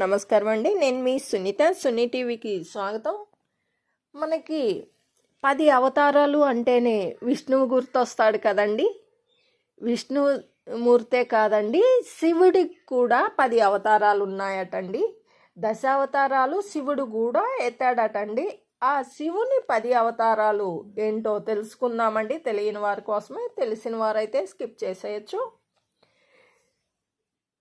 నమస్కారం అండి. నేను మీ సునీత సునీ టీవీకి స్వాగతం. మనకి పది అవతారాలు అంటేనే విష్ణువు గుర్తొస్తాడు కదండి. విష్ణుమూర్తే కాదండి శివుడికి కూడా పది అవతారాలు ఉన్నాయటండి. దశావతారాలు శివుడు కూడా ఎత్తాడటండి. ఆ శివుని పది అవతారాలు ఏంటో తెలుసుకుందామండి. తెలియని వారి కోసమే తెలిసిన వారైతే స్కిప్ చేసేయచ్చు.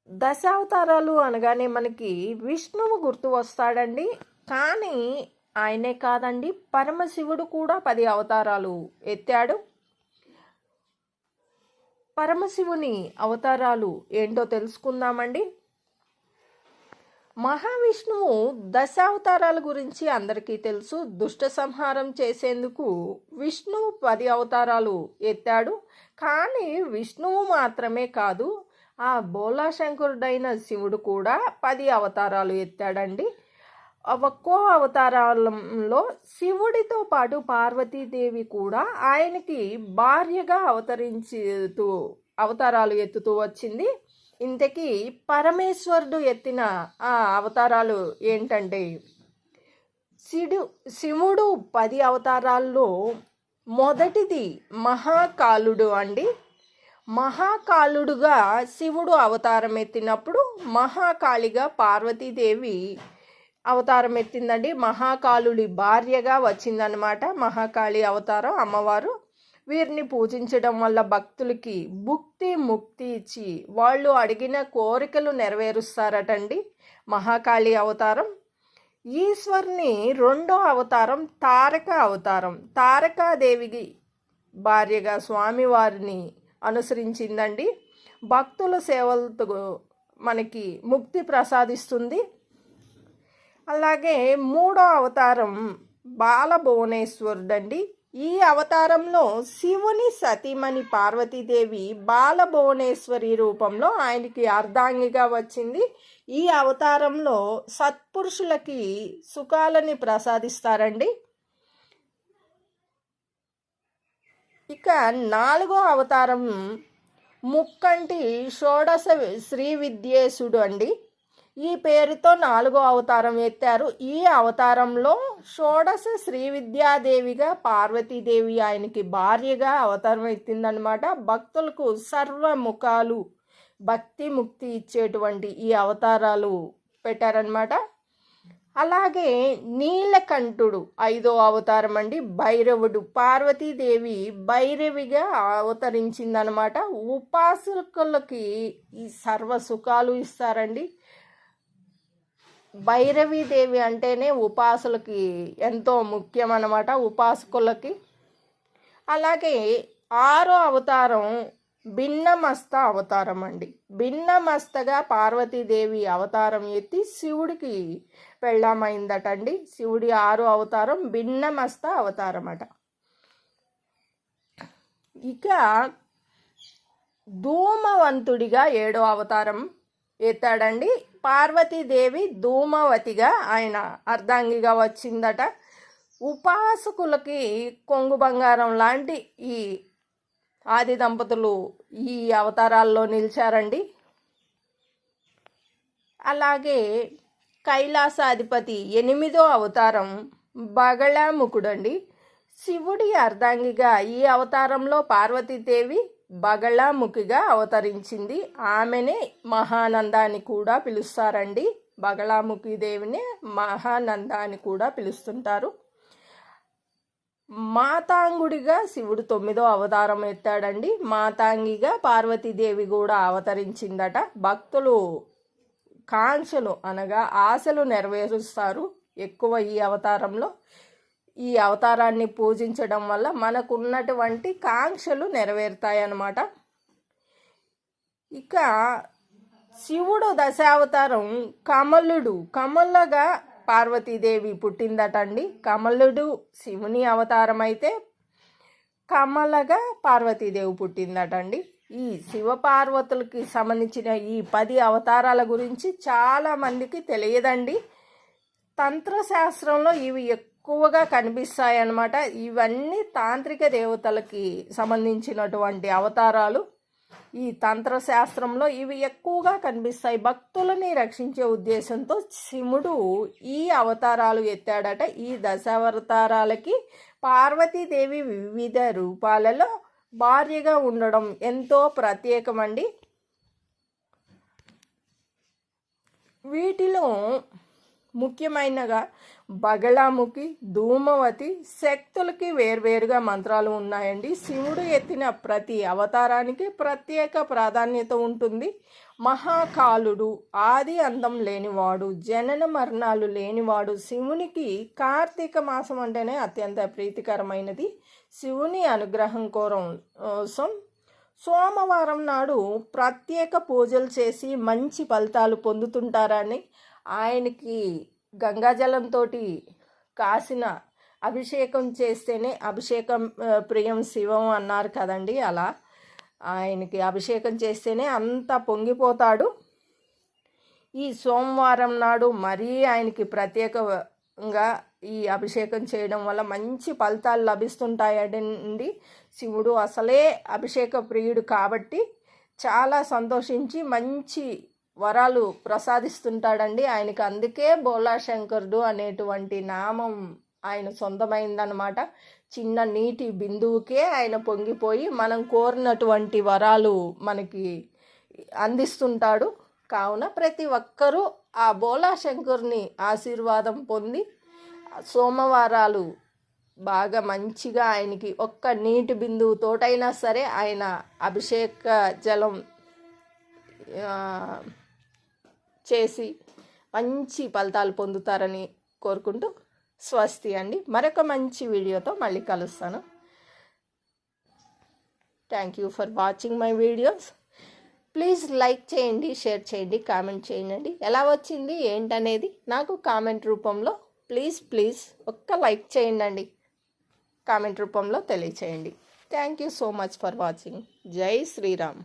దశావతారాలు అనగానే మనకి విష్ణువు గుర్తు వస్తాడండి. కానీ ఆయనే కాదండి పరమశివుడు కూడా పది అవతారాలు ఎత్తాడు. పరమశివుని అవతారాలు ఏంటో తెలుసుకుందామండి. మహావిష్ణువు దశావతారాల గురించి అందరికీ తెలుసు. దుష్ట సంహారం చేసేందుకు విష్ణువు పది అవతారాలు ఎత్తాడు. కానీ విష్ణువు మాత్రమే కాదు ఆ బోలాశంకరుడైన శివుడు కూడా పది అవతారాలు ఎత్తాడండి. ఒక్కో అవతారంలో శివుడితో పాటు పార్వతీదేవి కూడా ఆయనకి భార్యగా అవతరించుతూ అవతారాలు ఎత్తుతూ వచ్చింది. ఇంతకీ పరమేశ్వరుడు ఎత్తిన ఆ అవతారాలు ఏంటంటే శిడు శివుడు పది అవతారాల్లో మొదటిది మహాకాలుడు అండి. మహాకాలుడుగా శివుడు అవతారం ఎత్తినప్పుడు మహాకాళిగా పార్వతీదేవి అవతారం ఎత్తిందండి మహాకాలుడి భార్యగా వచ్చిందనమాట మహాకాళి అవతారం అమ్మవారు. వీరిని పూజించడం వల్ల భక్తులకి భుక్తి ముక్తి ఇచ్చి వాళ్ళు అడిగిన కోరికలు నెరవేరుస్తారటండి మహాకాళి అవతారం. ఈశ్వర్ని రెండో అవతారం తారక అవతారం. తారకాదేవికి భార్యగా స్వామివారిని అనుసరించిందండి. భక్తుల సేవలతో మనకి ముక్తి ప్రసాదిస్తుంది. అలాగే మూడో అవతారం బాలభువనేశ్వరుడండి. ఈ అవతారంలో శివుని సతీమణి పార్వతీదేవి బాలభువనేశ్వరి రూపంలో ఆయనకి అర్ధాంగిగా వచ్చింది. ఈ అవతారంలో సత్పురుషులకి సుఖాలని ప్రసాదిస్తారండి. ఇక నాలుగో అవతారం ముక్కంటి షోడశ శ్రీ విద్యేశుడు అండి. ఈ పేరుతో నాలుగో అవతారం ఎత్తారు. ఈ అవతారంలో షోడశ శ్రీ విద్యాదేవిగా పార్వతీదేవి ఆయనకి భార్యగా అవతారం ఎత్తిందనమాట భక్తులకు సర్వముఖాలు భక్తి ముక్తి ఇచ్చేటువంటి ఈ అవతారాలు పెట్టారనమాట అలాగే నీలకంఠుడు ఐదో అవతారం అండి. భైరవుడు పార్వతీదేవి భైరవిగా అవతరించిందనమాట. ఉపాసకులకి ఈ సర్వ సుఖాలు ఇస్తారండి. భైరవీదేవి అంటేనే ఉపాసులకి ఎంతో ముఖ్యం అనమాట ఉపాసకులకి. అలాగే ఆరో అవతారం భిన్నమస్త అవతారం అండి భిన్నమస్తగా పార్వతీదేవి అవతారం ఎత్తి శివుడికి పెళ్ళామైందటండి. శివుడి ఆరు అవతారం భిన్నమస్త అవతారం అట ఇక ధూమవంతుడిగా ఏడో అవతారం ఎత్తాడండి. పార్వతీదేవి ధూమవతిగా ఆయన అర్ధాంగిగా వచ్చిందట. ఉపాసకులకి కొంగు బంగారం లాంటి ఈ ఆది దంపతులు ఈ అవతారాల్లో నిలిచారండి. అలాగే కైలాసాధిపతి ఎనిమిదో అవతారం బగళాముఖుడండి. శివుడి అర్ధాంగిగా ఈ అవతారంలో పార్వతీదేవి బగళాముఖిగా అవతరించింది. ఆమెనే మహానందాన్ని కూడా పిలుస్తారండి. బగళాముఖి దేవిని మహానందాన్ని కూడా పిలుస్తుంటారు. మాతాంగుడిగా శివుడు తొమ్మిదో అవతారం ఎత్తాడండి. మాతాంగిగా పార్వతీదేవి కూడా అవతరించిందట. భక్తులు కాంక్షలు అనగా ఆశలు నెరవేరుస్తారు ఎక్కువ ఈ అవతారంలో. ఈ అవతారాన్ని పూజించడం వల్ల మనకున్నటువంటి కాంక్షలు నెరవేరుతాయన్నమాట. ఇక శివుడు దశావతారం కమలుడు. కమలగా పార్వతీదేవి పుట్టిందటండి. కమలుడు శివుని అవతారం అయితే కమలగా పార్వతీదేవి పుట్టిందటండి. ఈ శివపార్వతులకి సంబంధించిన ఈ పది అవతారాల గురించి చాలా మందికి తెలియదండి. తంత్రశాస్త్రంలో ఇవి ఎక్కువగా కనిపిస్తాయి అన్నమాట ఇవన్నీ తాంత్రిక దేవతలకి సంబంధించినటువంటి అవతారాలు. ఈ తంత్రశాస్త్రంలో ఇవి ఎక్కువగా కనిపిస్తాయి. భక్తులని రక్షించే ఉద్దేశంతో శివుడు ఈ అవతారాలు ఎత్తాడట. ఈ దశావతారాలకి పార్వతీదేవి వివిధ రూపాలలో భార్యగా ఉండడం ఎంతో ప్రత్యేకమండి. వీటిలో ముఖ్యమైనగా బగళాముఖి ధూమవతి శక్తులకి వేర్వేరుగా మంత్రాలు ఉన్నాయండి. శివుడు ఎత్తిన ప్రతి అవతారానికి ప్రత్యేక ప్రాధాన్యత ఉంటుంది. మహాకాలుడు ఆది అందం లేనివాడు జనన మరణాలు లేనివాడు శివునికి కార్తీక మాసం అంటేనే అత్యంత ప్రీతికరమైనది. శివుని అనుగ్రహం కోసం సోమవారం నాడు ప్రత్యేక పూజలు చేసి మంచి ఫలితాలు పొందుతుంటారని ఆయనకి గంగాజలంతో కాసిన అభిషేకం చేస్తేనే అభిషేకం ప్రియం శివం అన్నారు కదండి అలా. ఆయనకి అభిషేకం చేస్తేనే అంత పొంగిపోతాడు. ఈ సోమవారం నాడు మరీ ఆయనకి ప్రత్యేకంగా ఈ అభిషేకం చేయడం వల్ల మంచి ఫలితాలు లభిస్తుంటాయండి. శివుడు అసలే అభిషేక ప్రియుడు కాబట్టి చాలా సంతోషించి మంచి వరాలు ప్రసాదిస్తుంటాడండి. ఆయనకి అందుకే బోలా శంకరుడు అనేటువంటి నామం ఆయన సొంతమైందనమాట చిన్న నీటి బిందువుకే ఆయన పొంగిపోయి మనం కోరినటువంటి వరాలు మనకి అందిస్తుంటాడు. కావున ప్రతి ఒక్కరూ ఆ బోలా శంకర్ని ఆశీర్వాదం పొంది సోమవారాలు బాగా మంచిగా ఆయనకి ఒక్క నీటి బిందువుతోటైనా సరే ఆయన అభిషేక జలం చేసి మంచి ఫలితాలు పొందుతారని కోరుకుంటూ స్వస్తి అండి. మరొక మంచి వీడియోతో మళ్ళీ కలుస్తాను. Thank you for watching my videos please like చేయండి షేర్ చేయండి కామెంట్ చేయండి. ఎలా వచ్చింది ఏంటనేది నాకు కామెంట్ రూపంలో ప్లీజ్ ప్లీజ్ ఒక్క లైక్ చేయండి కామెంట్ రూపంలో తెలియచేయండి. Thank you so much for watching Jai Shriram.